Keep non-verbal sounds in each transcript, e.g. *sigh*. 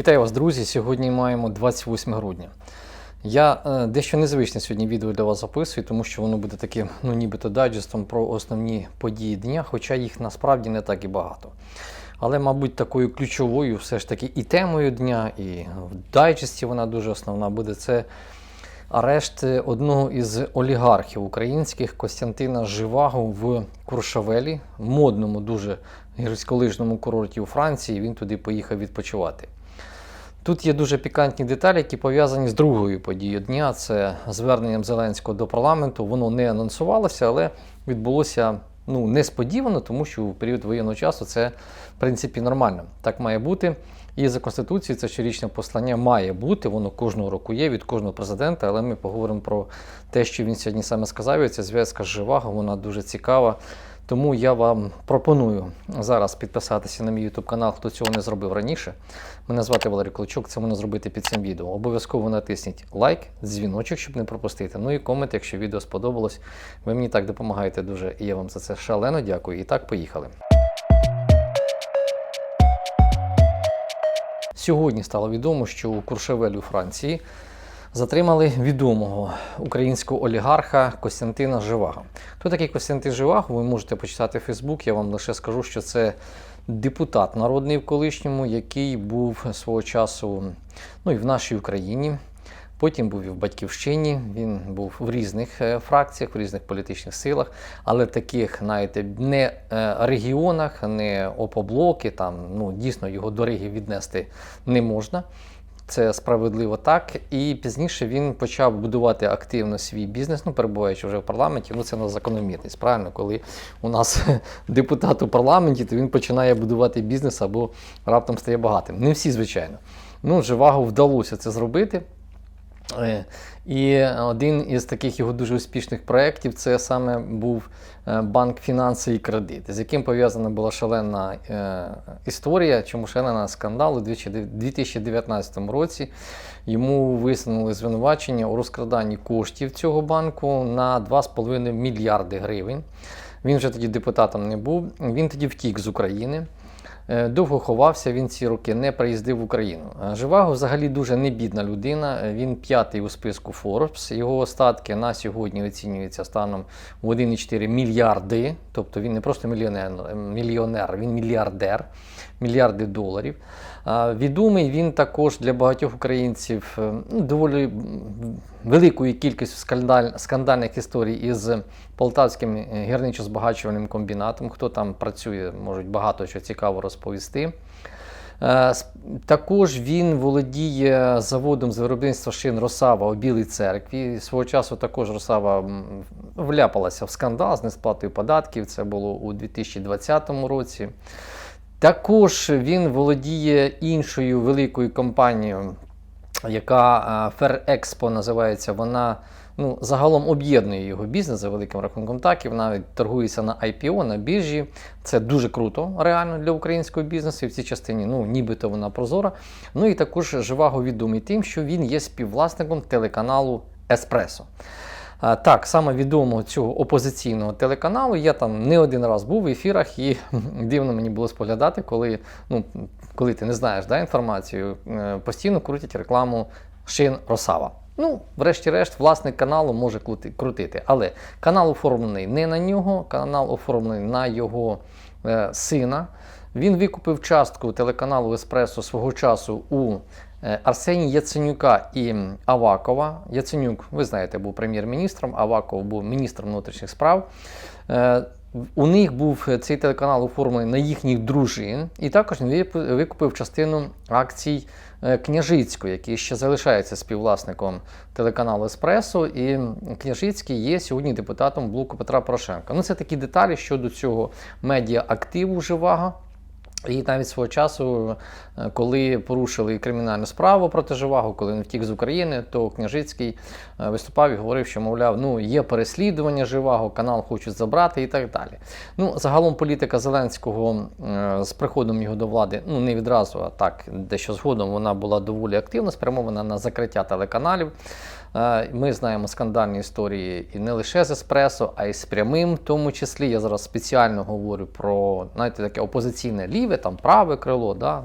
Вітаю вас, друзі! Сьогодні маємо 28 грудня. Я е, дещо незвичне сьогодні відео для вас записую, тому що воно буде таким, ну нібито дайджестом про основні події дня, хоча їх насправді не так і багато. Але, мабуть, такою ключовою все ж таки і темою дня, і в дайджесті вона дуже основна буде це арешт одного із олігархів українських Костянтина Живаго в Куршавелі, модному дуже гірськолижному курорті у Франції. Він туди поїхав відпочивати. Тут є дуже пікантні деталі, які пов'язані з другою подією дня. Це зверненням Зеленського до парламенту. Воно не анонсувалося, але відбулося ну, несподівано, тому що у період воєнного часу це в принципі нормально. Так має бути. І за Конституцією це щорічне послання має бути, воно кожного року є від кожного президента, але ми поговоримо про те, що він сьогодні саме сказав. І ця зв'язка з Живаго, вона дуже цікава. Тому я вам пропоную зараз підписатися на мій YouTube канал, хто цього не зробив раніше. Мене звати Валерій Клочук, це можна зробити під цим відео. Обов'язково натисніть лайк, дзвіночок, щоб не пропустити. Ну і комент, якщо відео сподобалось. Ви мені так допомагаєте дуже, і я вам за це шалено дякую. І так, поїхали. Сьогодні стало відомо, що у Куршевелі у Франції затримали відомого українського олігарха Костянтина Живаго. Хто такий Костянтин Живаго? Ви можете почитати в Фейсбук. Я вам лише скажу, що це депутат народний в колишньому, який був свого часу ну, і в нашій Україні. Потім був і в Батьківщині, він був в різних е, фракціях, в різних політичних силах, але таких, знаєте, не е, регіонах, не опоблоки, там ну дійсно його до Риги віднести не можна. Це справедливо так. І пізніше він почав будувати активно свій бізнес, ну перебуваючи вже в парламенті. Ну це на закономірність. Правильно, коли у нас *laughs* депутат у парламенті, то він починає будувати бізнес або раптом стає багатим. Не всі, звичайно. Ну, Живагу вдалося це зробити. Е, І один із таких його дуже успішних проєктів це саме був е, банк фінанси і кредит, з яким пов'язана була шалена е, історія, чому шалена скандал у 2019 році. Йому висунули звинувачення у розкраданні коштів цього банку на 2,5 мільярди гривень. Він вже тоді депутатом не був. Він тоді втік з України. Е, Довго ховався, він ці роки не приїздив в Україну. Е, Живаго взагалі дуже небідна людина. Е, Він п'ятий у списку Forbes. Його остатки на сьогодні оцінюються станом в 1,4 мільярди. Тобто він не просто мільйонер, мільйонер, він мільярдер, мільярди доларів. Відомий він також для багатьох українців ну, доволі великою кількістю скандальних історій із Полтавським гірничо-збагачувальним комбінатом. Хто там працює, можуть багато що цікаво розповісти. Також він володіє заводом з виробництва шин Росава у Білій церкві. Свого часу також Росава вляпалася в скандал з несплатою податків. Це було у 2020 році. Також він володіє іншою великою компанією, яка Ферекспо називається. Вона ну, загалом об'єднує його бізнес за великим рахунком. Так, і вона торгується на IPO, на біржі. Це дуже круто, реально для українського бізнесу. І в цій частині ну, нібито вона прозора. Ну і також Живаго відомий тим, що він є співвласником телеканалу Еспресо. Так, саме відомого цього опозиційного телеканалу. Я там не один раз був в ефірах, і дивно мені було споглядати, коли ну, коли ти не знаєш да, інформацію, е, постійно крутять рекламу шин Росава. Ну, врешті-решт, власник каналу може крутити. Але канал оформлений не на нього, канал оформлений на його е, сина. Він викупив частку телеканалу Еспресо свого часу у Арсеній Яценюка і Авакова. Яценюк, ви знаєте, був прем'єр-міністром, Аваков був міністром внутрішніх справ. Е, у них був цей телеканал оформлений на їхніх дружин, і також він викупив частину акцій е, Княжицького, який ще залишається співвласником телеканалу Еспресо. І Княжицький є сьогодні депутатом блоку Петра Порошенка. Ну, це такі деталі щодо цього медіа активу Живаго. І навіть свого часу, е, коли порушили кримінальну справу проти Живаго, коли він втік з України, то Княжицький е, виступав і говорив, що, мовляв, ну є переслідування Живаго, канал хочуть забрати і так далі. Ну, Загалом політика Зеленського е, з приходом його до влади, ну не відразу, а так, дещо згодом вона була доволі активна, спрямована на закриття телеканалів. Ми знаємо скандальні історії і не лише з еспресо, а й з прямим, в тому числі. Я зараз спеціально говорю про знаєте, таке опозиційне ліве, там праве крило. Да?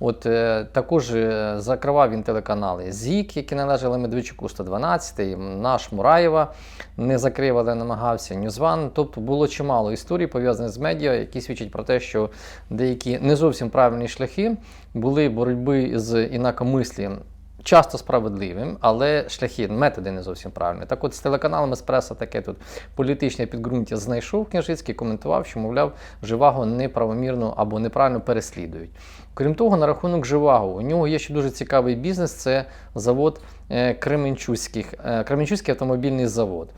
От е, також е, закривав він телеканали ЗІК, які належали Медведчуку 112, наш Мураєва не закрив, але намагався Ньюзван. Тобто було чимало історій пов'язаних з медіа, які свідчать про те, що деякі не зовсім правильні шляхи були боротьби з інакомислієм. Часто справедливим, але шляхи, методи не зовсім правильні. Так от з телеканалом Еспресо таке тут політичне підґрунтя знайшов Княжицький, коментував, що, мовляв, Живаго неправомірно або неправильно переслідують. Крім того, на рахунок Живаго, у нього є ще дуже цікавий бізнес це завод е, Кременчуцьких, е, автомобільний завод.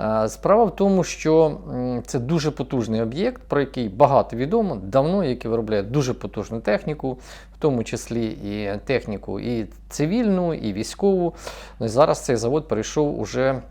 Е, Справа в тому, що це дуже потужний об'єкт, про який багато відомо, давно, який виробляє дуже потужну техніку, в тому числі і техніку і цивільну, і військову. Ну, і зараз цей завод перейшов уже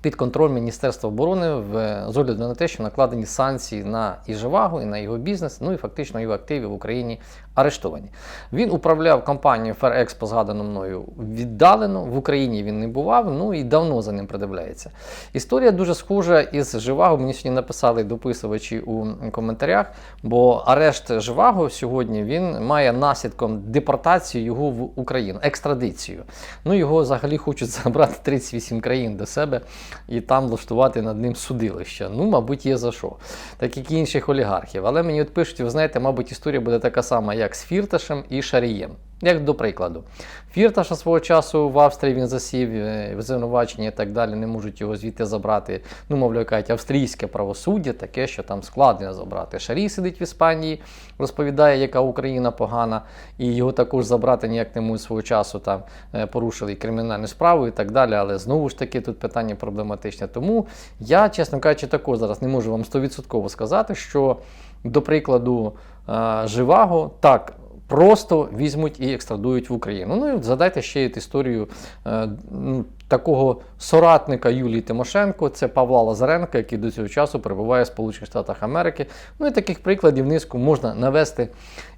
під контроль Міністерства оборони в з огляду на те, що накладені санкції на і Живаго, і на його бізнес, ну і фактично його активи в Україні арештовані. Він управляв компанією Ферекспо, згадано мною віддалено. В Україні він не бував, ну і давно за ним придивляється. Історія дуже схожа із Живаго. Мені сьогодні написали дописувачі у коментарях, бо арешт Живаго сьогодні він має наслідком депортацію його в Україну, екстрадицію. Ну його взагалі хочуть забрати 38 країн до себе і там влаштувати над ним судилище. Ну, мабуть, є за що. Так як і інших олігархів. Але мені от пишуть, ви знаєте, мабуть, історія буде така сама, як з Фірташем і Шарієм. Як до прикладу, Фірташа свого часу в Австрії він засів, е, в звинуваченні і так далі, не можуть його звідти забрати. Ну, мовляв, кажуть, австрійське правосуддя, таке, що там складно забрати. Шарій сидить в Іспанії, розповідає, яка Україна погана, і його також забрати ніяк не можуть свого часу там е, порушили кримінальну справу і так далі. Але знову ж таки тут питання проблематичне. Тому я, чесно кажучи, також зараз не можу вам 100% сказати, що, до прикладу, е, Живаго так просто візьмуть і екстрадують в Україну. Ну і от згадайте ще історію е, ну, такого соратника Юлії Тимошенко, це Павла Лазаренка, який до цього часу перебуває в Сполучених Штатах Америки. Ну і таких прикладів низку можна навести.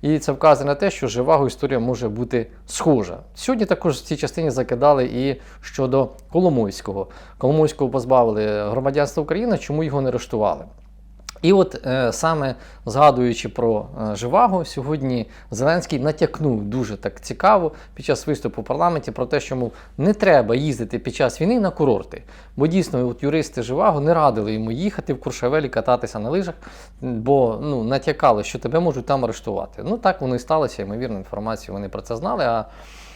І це вказує на те, що живаго історія може бути схожа. Сьогодні також в цій частині закидали і щодо Коломойського. Коломойського позбавили громадянства України, чому його не арештували. І от е, саме згадуючи про е, Живаго, сьогодні Зеленський натякнув дуже так цікаво під час виступу в парламенті про те, що мов не треба їздити під час війни на курорти. Бо дійсно от юристи Живаго не радили йому їхати в Куршавелі, кататися на лижах, бо ну, натякали, що тебе можуть там арештувати. Ну так воно і сталося, ймовірно, інформацію вони про це знали. А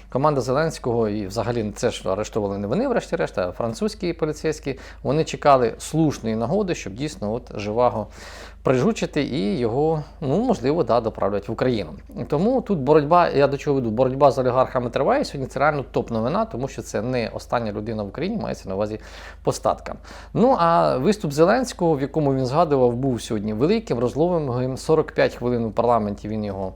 Команда Зеленського, і взагалі це ж арештували не вони, врешті-решт, а французькі поліцейські. Вони чекали слушної нагоди, щоб дійсно от живаго прижучити і його, ну можливо, да, доправлять в Україну. Тому тут боротьба, я до чого веду, боротьба з олігархами триває. Сьогодні це реально топ-новина, тому що це не остання людина в Україні, мається на увазі постатка. Ну а виступ Зеленського, в якому він згадував, був сьогодні великим, розловим. 45 хвилин у парламенті він його.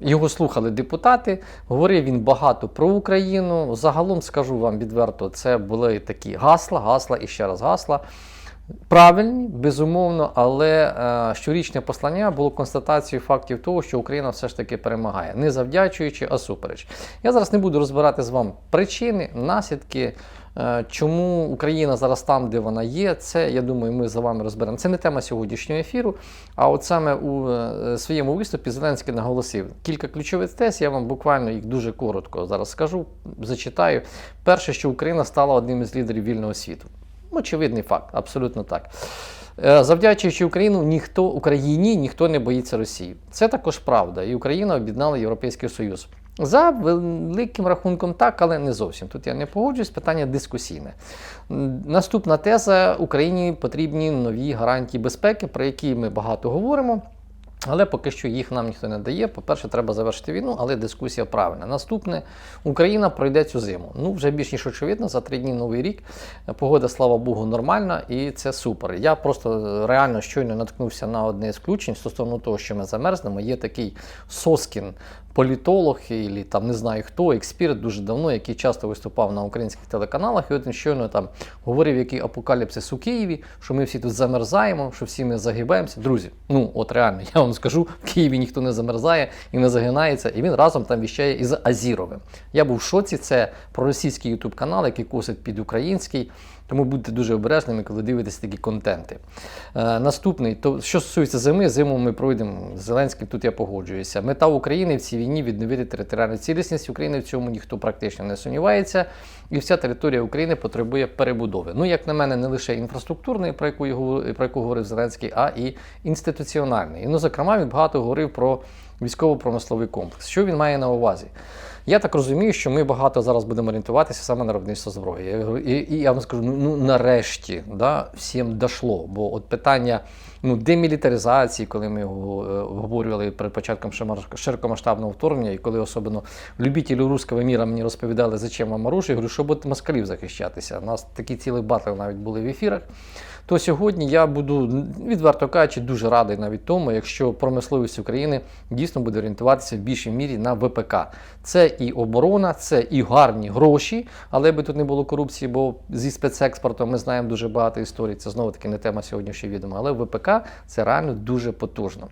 Його слухали депутати, говорив він багато про Україну. Загалом скажу вам відверто, це були такі гасла, гасла і ще раз гасла. Правильні, безумовно, але е, щорічне послання було констатацією фактів того, що Україна все ж таки перемагає, не завдячуючи, а супереч. Я зараз не буду розбирати з вами причини, наслідки. Е, Чому Україна зараз там, де вона є, це я думаю, ми за вами розберемо. Це не тема сьогоднішнього ефіру. А от саме у е, своєму виступі Зеленський наголосив кілька ключових тез. Я вам буквально їх дуже коротко зараз скажу, зачитаю. Перше, що Україна стала одним із лідерів вільного світу. Очевидний факт, абсолютно так. Е, Завдячуючи Україну, ніхто Україні ніхто не боїться Росії. Це також правда. І Україна об'єднала Європейський Союз. За великим рахунком, так, але не зовсім. Тут я не погоджуюсь, питання дискусійне. Наступна теза: Україні потрібні нові гарантії безпеки, про які ми багато говоримо. Але поки що їх нам ніхто не дає. По-перше, треба завершити війну, але дискусія правильна. Наступне Україна пройде цю зиму. Ну вже більш ніж очевидно, за три дні новий рік. Погода, слава Богу, нормальна, і це супер. Я просто реально щойно наткнувся на одне з включень стосовно того, що ми замерзнемо. Є такий Соскін. Політолог, і там не знаю хто, експерт дуже давно, який часто виступав на українських телеканалах, і от він щойно там говорив, який апокаліпсис у Києві, що ми всі тут замерзаємо, що всі ми загибаємося. Друзі, ну от реально, я вам скажу, в Києві ніхто не замерзає і не загинається, і він разом там віщає із Азіровим. Я був в шоці. Це проросійський ютуб канал, який косить під український. Тому будьте дуже обережними, коли дивитесь такі контенти. Е, наступний, то що стосується зими, зиму ми пройдемо Зеленським. Тут я погоджуюся. Мета України в цій війні відновити територіальну цілісність України. В цьому ніхто практично не сумнівається. І вся територія України потребує перебудови. Ну, як на мене, не лише інфраструктурної, про яку, про яку говорив Зеленський, а і інституціональної. Ну, зокрема, він багато говорив про військово-промисловий комплекс. Що він має на увазі? Я так розумію, що ми багато зараз будемо орієнтуватися саме на виробництво зброї. І, і я вам скажу, ну, ну нарешті да, всім дошло. Бо от питання ну, демілітаризації, коли ми його е, обговорювали перед початком широкомасштабного вторгнення, і коли особливо любителі руського міра мені розповідали, зачем вам оружие, я говорю, щоб от москалів захищатися. У нас такі цілі батли навіть були в ефірах. То сьогодні я буду, відверто кажучи, дуже радий навіть тому, якщо промисловість України дійсно буде орієнтуватися в більшій мірі на ВПК. Це і оборона, це і гарні гроші, але би тут не було корупції, бо зі спецекспортом ми знаємо дуже багато історій. Це знову таки не тема сьогоднішнього відома. Але ВПК це реально дуже потужно.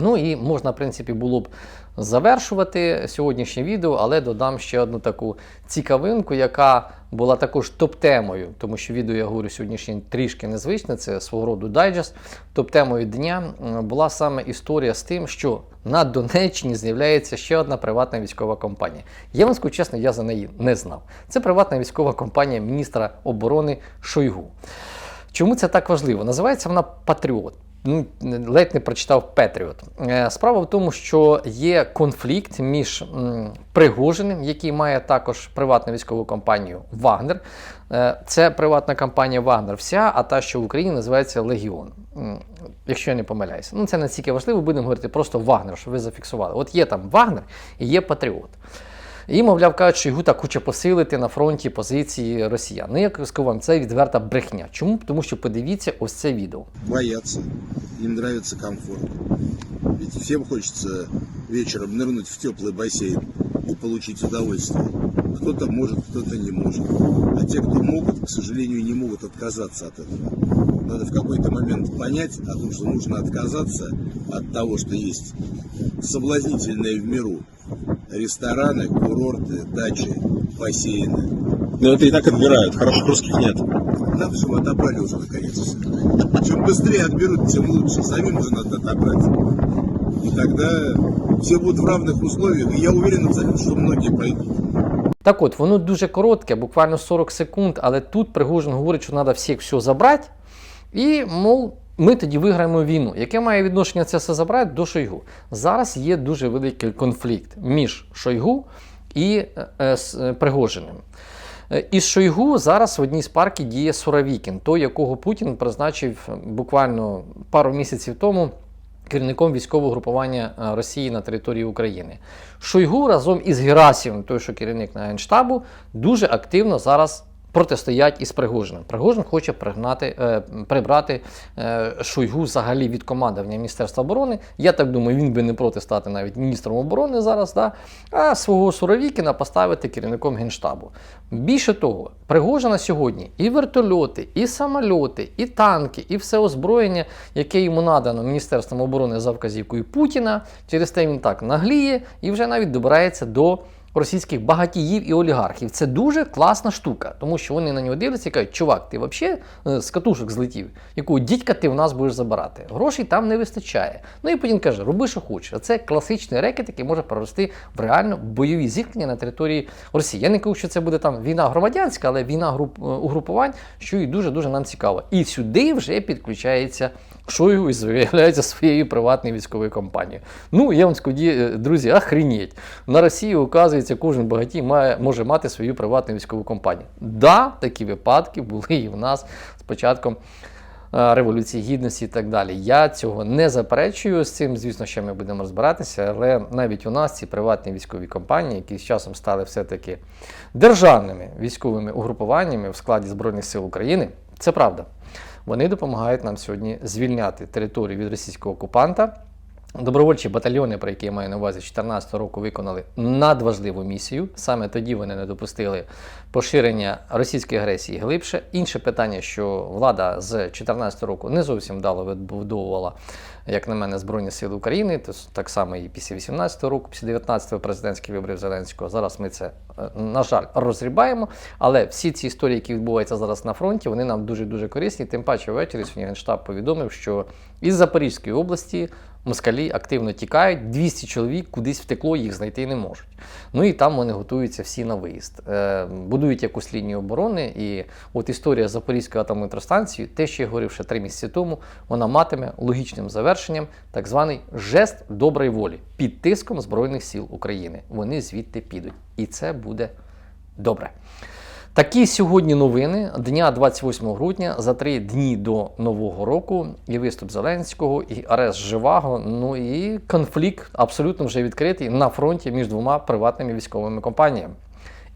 Ну і можна, в принципі, було б завершувати сьогоднішнє відео, але додам ще одну таку цікавинку, яка була також топ-темою, тому що відео я говорю сьогоднішнє трішки незвичне, це свого роду дайджест. Топ-темою дня була саме історія з тим, що на Донеччині з'являється ще одна приватна військова компанія. Я вам скажу чесно, я за неї не знав. Це приватна військова компанія міністра оборони Шойгу. Чому це так важливо? Називається вона Патріот. Ну, ледь не прочитав Петріот. Е, Справа в тому, що є конфлікт між Пригожиним, який має також приватну військову компанію Вагнер. Е, Це приватна компанія Вагнер вся, а та, що в Україні називається Легіон. Якщо я не помиляюся. Ну, це не стільки важливо, будемо говорити просто Вагнер, щоб ви зафіксували. От є там Вагнер і є Патріот. І, мовляв, кажуть, що його так хоче посилити на фронті позиції росіян. Ну, я скажу вам, це відверта брехня. Чому? Тому що подивіться ось це відео. боятся, им нравится комфорт. Ведь всем хочется вечером нырнуть в теплый бассейн и получить удовольствие. Кто-то может, кто-то не может. А те, кто могут, к сожалению, не могут отказаться от этого. Надо в какой-то момент понять о том, что нужно отказаться от того, что есть соблазнительное в миру. Рестораны, курорты, дачи, бассейны. Ну это и так отбирают, хороших русских нет. Надо, чтобы отобрали уже наконец. Чем быстрее отберут, тем лучше. Самим уже надо отобрать. И тогда все будут в равных условиях. И я уверен абсолютно, что многие пройдут. Так от, воно дуже коротке, буквально 40 секунд, але тут Пригожин говорить, що треба всіх все забрати. І, мов, ми тоді виграємо війну. Яке має відношення це все забрати до Шойгу? Зараз є дуже великий конфлікт між Шойгу і е, е, е, Пригожиним. Е, Із Шойгу зараз в одній з парків діє Суровікін, той, якого Путін призначив буквально пару місяців тому керівником військового групування е, Росії на території України. Шойгу разом із Герасівом, той, що керівник на Генштабу, дуже активно зараз протистоять із Пригожиним. Пригожин хоче пригнати, е, прибрати е, Шойгу взагалі від командування Міністерства оборони. Я так думаю, він би не проти стати навіть міністром оборони зараз, да? а свого Суровікіна поставити керівником Генштабу. Більше того, Пригожина сьогодні і вертольоти, і самольоти, і танки, і все озброєння, яке йому надано Міністерством оборони за вказівкою Путіна. Через те він так нагліє і вже навіть добирається до російських багатіїв і олігархів. Це дуже класна штука, тому що вони на нього дивляться і кажуть, чувак, ти взагалі з катушок злетів, якого дідька ти в нас будеш забирати. Грошей там не вистачає. Ну і Путін каже, роби, що хочеш. А це класичний рекет, який може перерости в реально бойові зіткнення на території Росії. Я не кажу, що це буде там війна громадянська, але війна груп, е, угрупувань, що і дуже-дуже нам цікаво. І сюди вже підключається Шойгу і з'являється своєю приватною військовою компанією. Ну, я вам скажу, друзі, охренеть. На Росії, оказується, кожен багатій має, може мати свою приватну військову компанію. Да, такі випадки були і в нас з початком е, Революції Гідності і так далі. Я цього не заперечую. З цим, звісно, ще ми будемо розбиратися, але навіть у нас ці приватні військові компанії, які з часом стали все-таки державними військовими угрупуваннями в складі Збройних сил України, це правда. Вони допомагають нам сьогодні звільняти територію від російського окупанта. Добровольчі батальйони, про які я маю на увазі, 2014 року виконали надважливу місію. Саме тоді вони не допустили поширення російської агресії глибше. Інше питання, що влада з 2014 року не зовсім вдало відбудовувала, як на мене, Збройні Сили України, то так само і після 18 року, після 19-го президентських виборів Зеленського. Зараз ми це, е, на жаль, розрібаємо. Але всі ці історії, які відбуваються зараз на фронті, вони нам дуже дуже корисні. Тим паче ввечері сьогодні Генштаб повідомив, що із Запорізької області москалі активно тікають, 200 чоловік кудись втекло, їх знайти не можуть. Ну і там вони готуються всі на виїзд. Е, будують якусь лінію оборони. І от історія Запорізької атомної електростанції, те, що я говорив ще три місяці тому, вона матиме логічним завершенням так званий жест доброї волі під тиском Збройних сил України. Вони звідти підуть. І це буде добре. Такі сьогодні новини дня 28 грудня за три дні до нового року. І виступ Зеленського, і арест Живаго. Ну і конфлікт абсолютно вже відкритий на фронті між двома приватними військовими компаніями.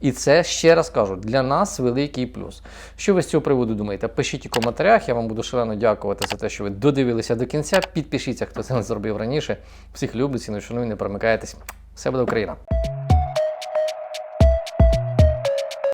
І це ще раз кажу, для нас великий плюс. Що ви з цього приводу думаєте? Пишіть у коментарях. Я вам буду шалено дякувати за те, що ви додивилися до кінця. Підпишіться, хто це не зробив раніше. Всіх люблю, ціную, шаную, не промикайтесь. Все буде Україна!